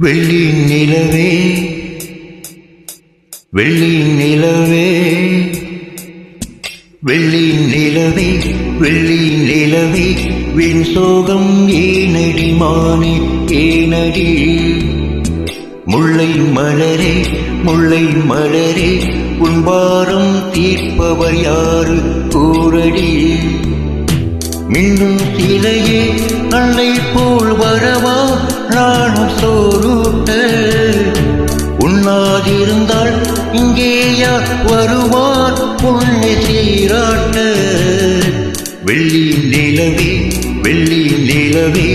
வெள்ளி நிலவே வெள்ளி நிலவே வெள்ளி நிலவே வெள்ளி நிலவே வின் சோகம் ஏனடி மானே ஏனடி? முல்லை மலரே முல்லை மலரே உன்பாரம் தீர்ப்பவர் யாரு? கூறடி மின்னும் சிலையே அன்னை போல் வரவா நானும் சோறுட்ட உண்ணாதிருந்தால் இங்கேயா வருவார் உன்னை சீராட்ட வெள்ளி நிலவே வெள்ளி நிலவே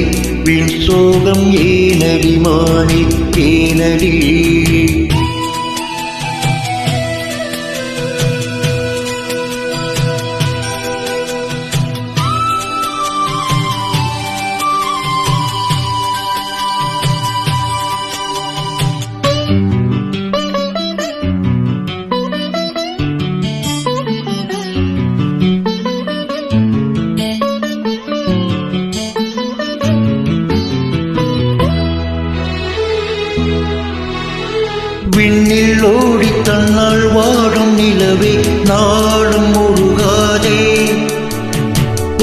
வின் சோகம் ஏனடி மாணி ஏனடி? விண்ணில் ஓடி தன்னால் வாடும் நிலவே நாடும் முழுகாதே.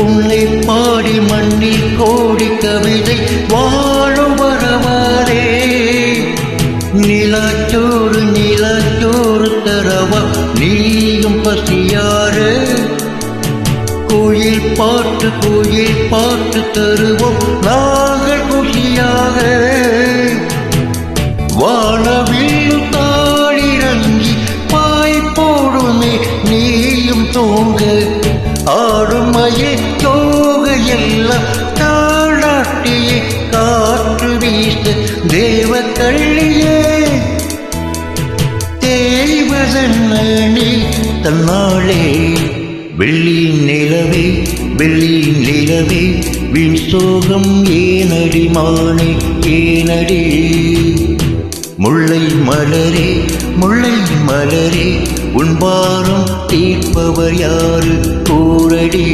உன்னை பாடி மண்ணில் கோடி கவிதை வாழும் வரவாரே நிலச்சோறு நிலச்சோறு தரவா நீயும் பசியாறு. கோயில் பாட்டு கோயில் பாட்டு தருவோம் நாங்கள் குஷியாக. வாழவே நீயும் தூங்க ஆடும் மயே தோக எல்லாம் தாளாட்டியே காற்று வீசு. தேவ கள்ளியே தேய்வதென்ன தன்னாளே வெள்ளி நிலவே வெள்ளி நிலவே வின் சோகம் ஏனடி மானே ஏனடி. முல்லை மலரே முல்லை மலரே உன்பாரம் தீர்ப்பவர் யாரு? கூரடி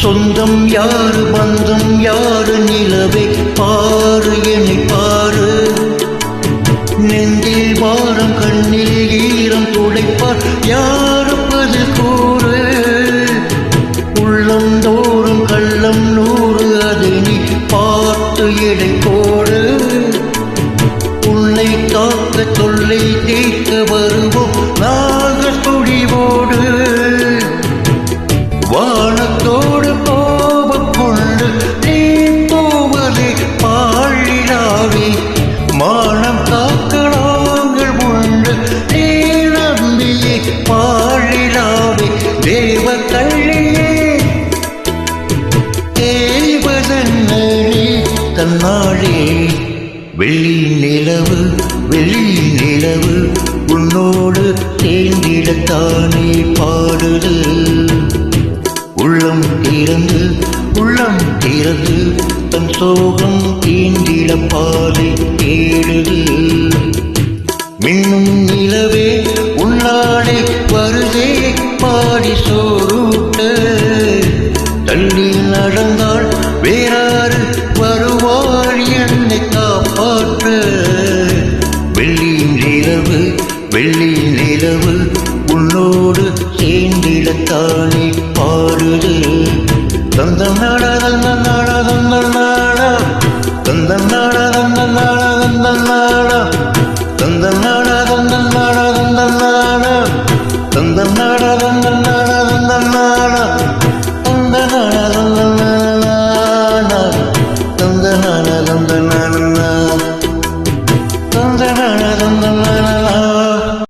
சொந்தம் யாரு பந்தம் யாரு நிலவே பாரு என்னை பாரு. நெஞ்சில் வாரம் கண்ணில் ஈரம் துடைப்பார் யாரு பதில் கூறு? உள்ளம் தோறும் கள்ளம் நூறு அதை நீ பார்த்து எடை போடு. உன்னை காக்க தொல்லை தீர்க்க வருவோம் நான் தன்னாளே வெள்ளி நிலவு வெள்ளி நிலவு உன்னோடு தேங்கிடத்தானே பாடுது. உள்ளம் திறந்து உள்ளம் திறந்து தன் சோகம் தீண்டிட பாதை தேடுது. மின்னும் நிலவே உன்னாடே வருதே பாடி சோ காப்பாற்ற வெள்ளி நிலவு வெள்ளி நிலவு உன்னோடு சேர்ந்திடத்தானே பாடுது. தந்தம்